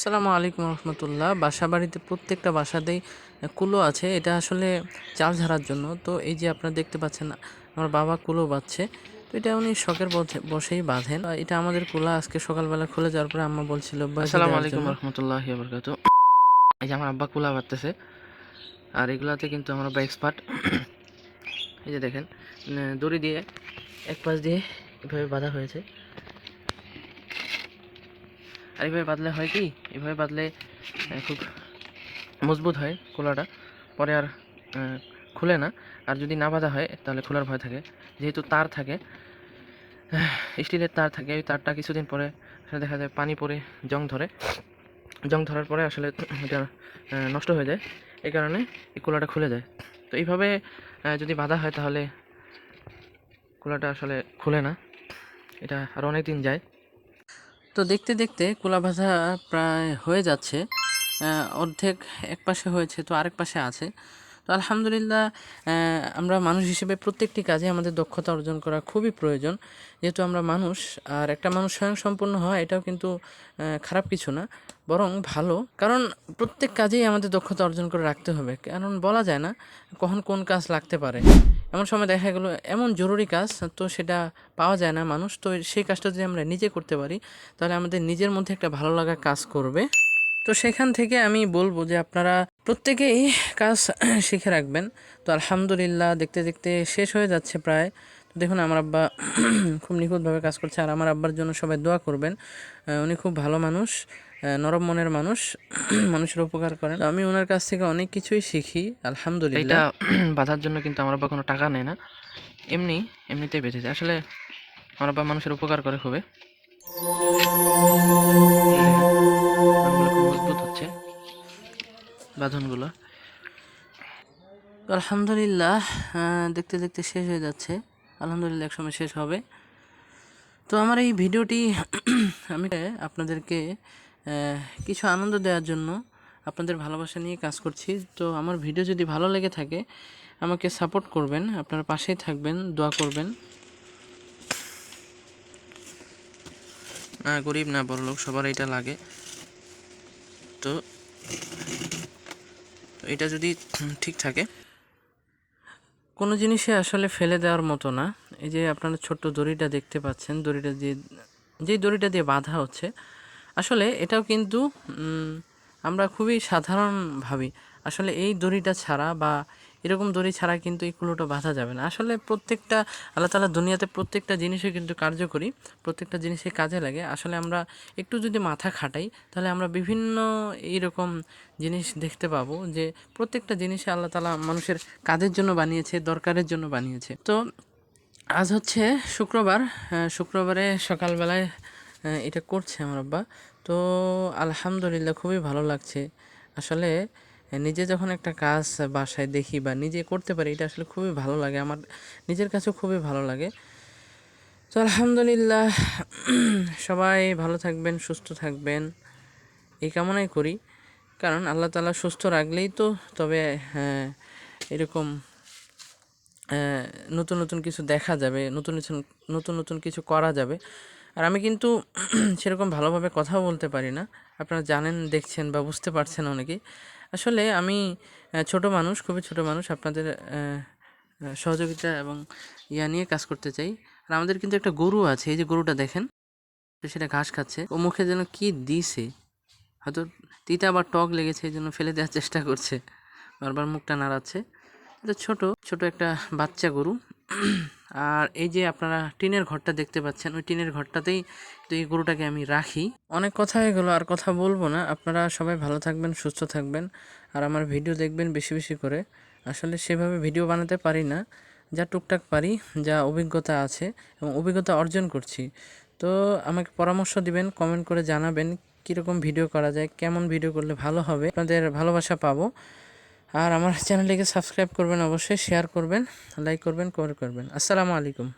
আসসালামু আলাইকুম রহমতুল্লাহ। বাসা বাড়িতে প্রত্যেকটা বাসাতেই কুলো আছে। এটা আসলে চাল ঝাড়ার জন্য। তো এই যে আপনারা দেখতে পাচ্ছেন আমার বাবা কুলো বাঁধছে। তো এটা উনি শখের বসে- বসেই বাঁধেন। আর এটা আমাদের কুলা আজকে সকালবেলা খুলে যাওয়ার পরে আম্মা বলছিল "বাঁধে আসসালামু আলাইকুম জন্য।" রহমতুল্লাহ বরকাত এই যে আমার আব্বা কুলা বাঁধতেছে। আর এগুলাতে কিন্তু আমার আব্বা এক্সপার্ট। এই যে দেখেন দড়ি দিয়ে এক পাশ দিয়ে এভাবে বাঁধা হয়েছে। আর এইভাবে বাঁধলে হয় কি? এভাবে বাঁধলে খুব মজবুত হয় কুলাটা পরে আর খুলে না। আর যদি না বাঁধা হয়, তাহলে খোলার ভয় থাকে। যেহেতু তার থাকে স্টিলের তার থাকে, ওই তারটা কিছুদিন পরে দেখা যায় পানি পরে জং ধরে। জং ধরার পরে আসলে এটা নষ্ট হয়ে যায়। এই কারণে এই কুলাটা খুলে যায়। তো এইভাবে যদি বাঁধা হয়, তাহলে কুলাটা আসলে খুলে না। এটা আরও অনেক দিন যায়। তো দেখতে দেখতে কুলা বাঁধা প্রায় হয়ে যাচ্ছে অর্ধেক এক পাশে হয়েছে তো আরেক পাশে আছে। তো আলহামদুলিল্লাহ আমরা মানুষ হিসেবে প্রত্যেকটি কাজে আমাদের দক্ষতা অর্জন করা খুবই প্রয়োজন। যেহেতু আমরা মানুষ, আর একটা মানুষ স্বয়ংসম্পূর্ণ হওয়া এটাও কিন্তু খারাপ কিছু না, বরং ভালো। কারণ প্রত্যেক কাজেই আমাদের দক্ষতা অর্জন করে রাখতে হবে, কারণ বলা যায় না কখন কোন কাজ লাগতে পারে। এমন সময় দেখা গেলো, এমন জরুরি কাজ তো সেটা পাওয়া যায় না মানুষ, তো সেই কাজটা যদি আমরা নিজে করতে পারি, তাহলে আমাদের নিজের মধ্যে একটা ভালো লাগা কাজ করবে। তো সেখান থেকে আমি বলব যে আপনারা প্রত্যেকেই কাজ শিখে রাখবেন। তো আলহামদুলিল্লাহ দেখতে দেখতে শেষ হয়ে যাচ্ছে প্রায়। তো দেখুন, আমার আব্বা খুব নিখুঁতভাবে কাজ করছে, আর আমার আব্বার জন্য সবাই দোয়া করবেন। উনি খুব ভালো মানুষ। নরম মনের মানুষ মানুষের উপকার করেন। তো আমি ওনার কাছ থেকে অনেক কিছুই শিখি আলহামদুলিল্লাহ। এটা বাঁধার জন্য কিন্তু আমার আব্বা কোনো টাকা নেয় না। এমনি এমনিতেই বেঁচে যায়। আসলে আমার আব্বা মানুষের উপকার করে খুবই। খুব মজবুত হচ্ছে বাঁধনগুলো। আলহামদুলিল্লাহ দেখতে দেখতে শেষ হয়ে যাচ্ছে। আলহামদুলিল্লাহ একসময় শেষ হবে। তো আমার এই ভিডিওটি আমি আপনাদেরকে কিছু আনন্দ দেওয়ার জন্য আপনাদের ভালোবাসা নিয়ে কাজ করছি। তো আমার ভিডিও যদি ভালো লেগে থাকে, আমাকে সাপোর্ট করবেন, আপনার পাশেই থাকবেন, দোয়া করবেন। না গরিব না, বড় লোক, সবার এটা লাগে। তো এটা যদি ঠিক থাকে। কোনো জিনিসে আসলে ফেলে দেওয়ার মতো না। এই যে আপনারা ছোট্ট দড়িটা দেখতে পাচ্ছেন, দড়িটা দিয়ে, যেই দড়িটা দিয়ে বাঁধা হচ্ছে আসলে এটাও কিন্তু আমরা খুবই সাধারণ ভাবি। আসলে এই দড়িটা ছাড়া বা এরকম দড়ি ছাড়া কিন্তু এই কুলোটা বাঁধা যাবে না। আসলে প্রত্যেকটা, আল্লাহ তালা দুনিয়াতে প্রত্যেকটা জিনিসে কিন্তু কার্যকরী, প্রত্যেকটা জিনিসে কাজে লাগে। আসলে আমরা একটু যদি মাথা খাটাই, তাহলে আমরা বিভিন্ন এইরকম জিনিস দেখতে পাবো যে প্রত্যেকটা জিনিসে আল্লাহ তালা মানুষের কাজের জন্য বানিয়েছে, দরকারের জন্য বানিয়েছে। তো আজ হচ্ছে শুক্রবার শুক্রবারে সকালবেলায় এটা করছে আমার আব্বা। তো আলহামদুলিল্লাহ খুবই ভালো লাগছে। আসলে নিজে যখন একটা কাজ বাসায় দেখি বা নিজে করতে পারি, এটা আসলে খুবই ভালো লাগে। আমার নিজের কাছেও খুবই ভালো লাগে। তো আলহামদুলিল্লাহ সবাই ভালো থাকবেন, সুস্থ থাকবেন। এই কামনাই করি। কারণ আল্লাহ তালা সুস্থ রাখলেই তো তবে হ্যাঁ এরকম নতুন নতুন কিছু দেখা যাবে, নতুন নতুন নতুন নতুন কিছু করা যাবে। আর আমি কিন্তু সেরকম ভালোভাবে কথাও বলতে পারি না। আপনারা জানেন, দেখছেন বা বুঝতে পারছেন অনেকেই। আসলে আমি ছোট মানুষ, খুবই ছোট মানুষ, আপনাদের সহযোগিতা এবং ইয়া নিয়ে কাজ করতে চাই। আর আমাদের কিন্তু একটা গরু আছে, এই যে গরুটা দেখেন সেটা ঘাস খাচ্ছে। ও মুখে যেন কি দিছে, হয়তো তিতা বা টক লেগেছে, এই জন্য ফেলে দেওয়ার চেষ্টা করছে। বারবার মুখটা নাড়াচ্ছে। এটা ছোট ছোট একটা বাচ্চা গরু। আর এই যে আপনারা টিনের ঘরটা দেখতে পাচ্ছেন, ওই টিনের ঘরটাতেই তো এই গরুটাকে আমি রাখি। অনেক কথা হয়ে গেলো, আর কথা বলব না। আপনারা সবাই ভালো থাকবেন, সুস্থ থাকবেন, আর আমার ভিডিও দেখবেন বেশি বেশি করে। আসলে সেভাবে ভিডিও বানাতে পারি না। যা টুকটাক পারি, যা অভিজ্ঞতা আছে এবং অভিজ্ঞতা অর্জন করছি। তো আমাকে পরামর্শ দিবেন কমেন্ট করে জানাবেন কীরকম ভিডিও করা যায়, কেমন ভিডিও করলে ভালো হবে। আপনাদের ভালোবাসা পাবো। আর আমার চ্যানেলটিকে সাবস্ক্রাইব করবেন অবশ্যই শেয়ার করবেন লাইক করবেন কমেন্ট করবেন। আসসালামু আলাইকুম।